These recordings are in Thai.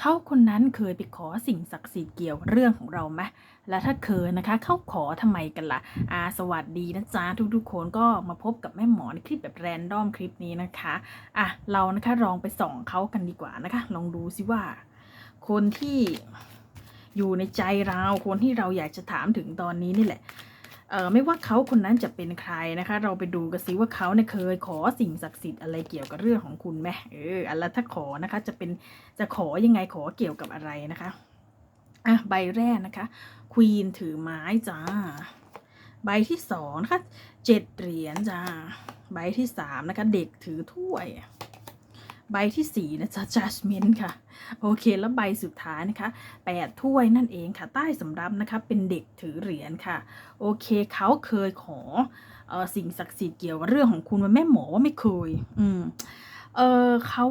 เขาคนนั้นเคยไปขอสิ่งศักดิ์สิทธิ์เกี่ยวเรื่องของเราไหมและถ้าเคยนะคะ เขาขอทำไมกันล่ะอาสวัสดีนะจ๊ะทุกๆคนก็มาพบกับแม่หมอในคลิปแบบแรนดอมคลิปนี้นะคะอะเรานะคะลองไปส่องเขากันดีกว่านะคะ ลองดูซิว่า คนที่อยู่ในใจเราคนที่เราอยากจะถามถึงตอนนี้นี่แหละ เออไม่ว่าเขาคนนั้นจะเป็นใครนะคะ เราไปดูกันสิว่าเขาเนี่ยเคยขอสิ่งศักดิ์สิทธิ์อะไรเกี่ยวกับเรื่องของคุณไหมเอออันละถ้าขอนะคะ จะเป็นจะขอยังไงขอเกี่ยวกับอะไรนะคะอะใบแรกนะคะควีนถือไม้จ้า ใบที่สองนะคะเจ็ดเหรียญจ้า ใบที่สามนะคะ เด็กถือถ้วย ใบที่สี่นะจ๊ะ judgment ค่ะ โอเค แล้วใบสุดท้ายนะคะแปดถ้วยนั่นเองค่ะ ใต้สำรับนะคะ เป็นเด็กถือเหรียญค่ะ โอเคเขาเคยขอออสิ่งศักดิ์สิทธิ์เกี่ยวกับเรื่องของคุณมาแม่หมอว่าไม่เคย อืม เออเขา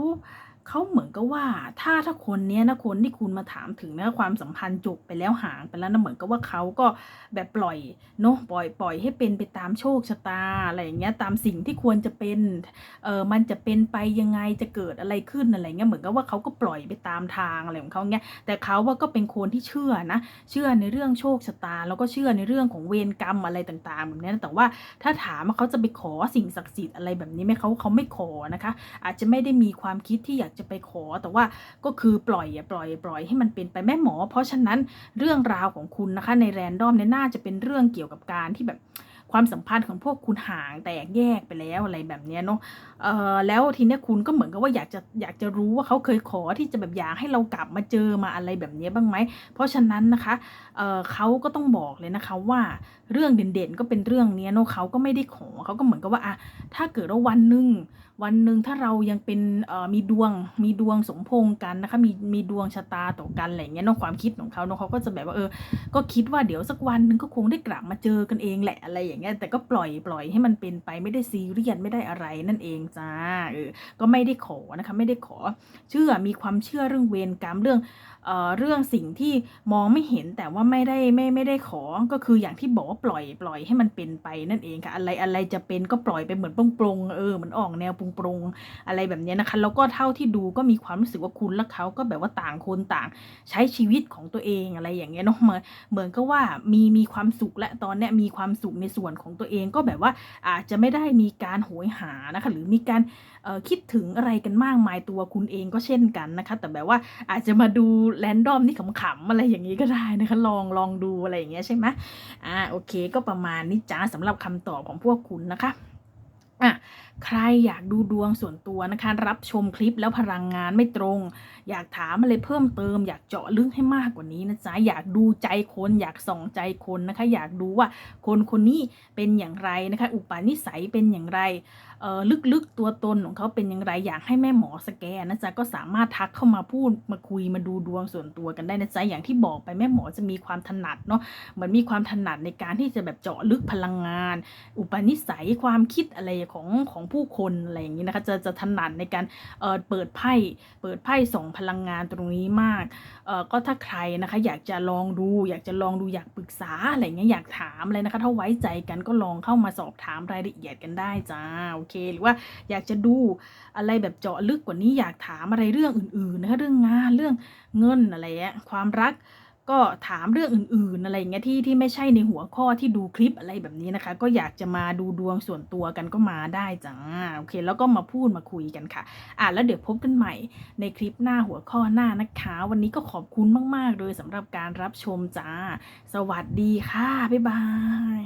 เขาเหมือนกับว่าถ้าถ้าคนเนี้ยนะคนที่คุณมาถามถึงนะความสัมพันธ์จบไปแล้วห่างไปแล้วนะเหมือนกับว่าเขาก็แบบปล่อยเนาะปล่อยปล่อยให้เป็นไปตามโชคชะตาอะไรอย่างเงี้ยตามสิ่งที่ควรจะเป็นเออมันจะเป็นไปยังไงจะเกิดอะไรขึ้นอะไรเงี้ยเหมือนกับว่าเขาก็ปล่อยไปตามทางอะไรของเขาเงี้ยแต่เขาว่าก็เป็นคนที่เชื่อนะ เชื่อในเรื่องโชคชะตา แล้วก็เชื่อในเรื่องของเวรกรรมอะไรต่างๆแบบนี้ยแต่ว่าถ้าถามว่าเขาจะไปขอสิ่งศักดิ์สิทธิ์อะไรแบบนี้ไหมเขาเขาไม่ขอนะคะ อาจจะไม่ได้มีความคิดที่อยากจะไปขอ แต่ว่าก็คือปล่อยอะปล่อยปล่อยให้มันเป็นไปแม่หมอ เพราะฉะนั้นเรื่องราวของคุณนะคะ ในแรนดอมเนี่ยน่าจะเป็นเรื่องเกี่ยวกับการที่แบบความสัมพันธ์ของพวกคุณห่างแตกแยกไปแล้วอะไรแบบเนี้ยเนาะเออแล้วทีเนี้ยคุณก็เหมือนกับว่าอยากจะอยากจะรู้ว่าเขาเคยขอที่จะแบบอยากให้เรากลับมาเจอมาอะไรแบบนี้บ้างไหม เพราะฉะนั้นนะคะเออเขาก็ต้องบอกเลยนะคะว่าเรื่องเด่นๆก็เป็นเรื่องเนี้ยเนาะเขาก็ไม่ได้ขอเขาก็เหมือนกับว่าอะถ้าเกิดว่าวันหนึ่ง วันหนึ่งถ้าเรายังเป็นมีดวงมีดวงสมพงกันนะคะมีมีดวงชะตาต่อกันอะไรเงี้ยนาะความคิดของเขาเนาะเขาก็จะแบบว่าเออ ก็คิดว่าเดี๋ยวสักวันหนึ่งก็คงได้กลับมาเจอกันเองแหละอะไรอย่างเงี้ยแต่ก็ปล่อยปล่อยให้มันเป็นไปไม่ได้ซีเรียสไม่ได้อะไรนั่นเองจ้าเออก็ไม่ได้ขอนะคะไม่ได้ขอเชื่อมีความเชื่อเรื่องเวรกรรมเรื่องเอ่อเรื่องสิ่งที่มองไม่เห็นแต่ว่าไม่ได้ไม่ไม่ได้ขอก็คืออย่างที่บอกว่าปล่อยปล่อยให้มันเป็นไปนั่นเองค่ะอะไรอะไรจะเป็นก็ปล่อยไปเหมือนปรงๆเออเหมันออกแนวปรงๆอะไรแบบนี้นะคะแล้วก็เท่าที่ดูก็มีความรู้สึกว่าคุณและเขาก็แบบว่าต่างคนต่าง ใช้ชีวิตของตัวเองอะไรอย่างเงี้ยเนาะเหมือนเหมือนก็ว่ามีมีความสุขและตอนเนี้ยมีความสุขในส่วนของตัวเองก็แบบว่าอาจจะไม่ได้มีการโหยหานะคะหรือมีการคิดถึงอะไรกันมากมายตัวคุณเองก็เช่นกันนะคะ แต่แบบว่าอาจจะมาดูแรนดอมนี่ขำๆอะไรอย่างนี้ก็ได้นะคะลองลองดูอะไรอย่างเงี้ยใช่ไหมอ่าโอเคก็ประมาณนี้จ้าสำหรับคำตอบของพวกคุณนะคะ อะใครอยากดูดวงส่วนตัวนะคะ รับชมคลิปแล้วพลังงานไม่ตรง อยากถามอะไรเพิ่มเติม อยากเจาะลึกให้มากกว่านี้นะจ๊ะอยากดูใจคนอยากส่องใจคนนะคะ อยากดูว่าคนคนนี้เป็นอย่างไรนะคะ อุปนิสัยเป็นอย่างไรเอ่อลึกๆตัวตนของเขาเป็นอย่างไร อยากให้แม่หมอสแกนนะจ๊ะก็สามารถทักเข้ามาพูดมาคุยมาดูดวงส่วนตัวกันได้นะจ๊ะอย่างที่บอกไปแม่หมอจะมีความถนัดเนาะเหมือนมีความถนัดในการที่จะแบบเจาะลึกพลังงาน อุปนิสัยความคิดอะไรของของผู้คนอะไรอย่างนี้นะคะจะจะถนัดในการเอ่อเปิดไพ่เปิดไพ่ส่งพลังงานตรงนี้มากเอ่อก็ถ้าใครนะคะอยากจะลองดู อยากจะลองดูอยากปรึกษาอะไรเงี้ยอยากถามอะไรนะคะ ถ้าไว้ใจกันก็ลองเข้ามาสอบถามรายละเอียดกันได้จ้าโอเค หรือว่าอยากจะดูอะไรแบบเจาะลึกกว่านี้อยากถามอะไรเรื่องอื่นๆนะคะเรื่องงานเรื่องเงินอะไรเงี้ยความรัก ก็ถามเรื่องอื่นๆ อะไรอย่างเงี้ยที่ที่ไม่ใช่ในหัวข้อที่ดูคลิปอะไรแบบนี้นะคะ ก็อยากจะมาดูดวงส่วนตัวกันก็มาได้จ้าโอเค แล้วก็มาพูดมาคุยกันค่ะ อะแล้วเดี๋ยวพบกันใหม่ในคลิปหน้าหัวข้อหน้านะคะ วันนี้ก็ขอบคุณมากๆเลยสำหรับการรับชมจ้า สวัสดีค่ะ บ๊ายบาย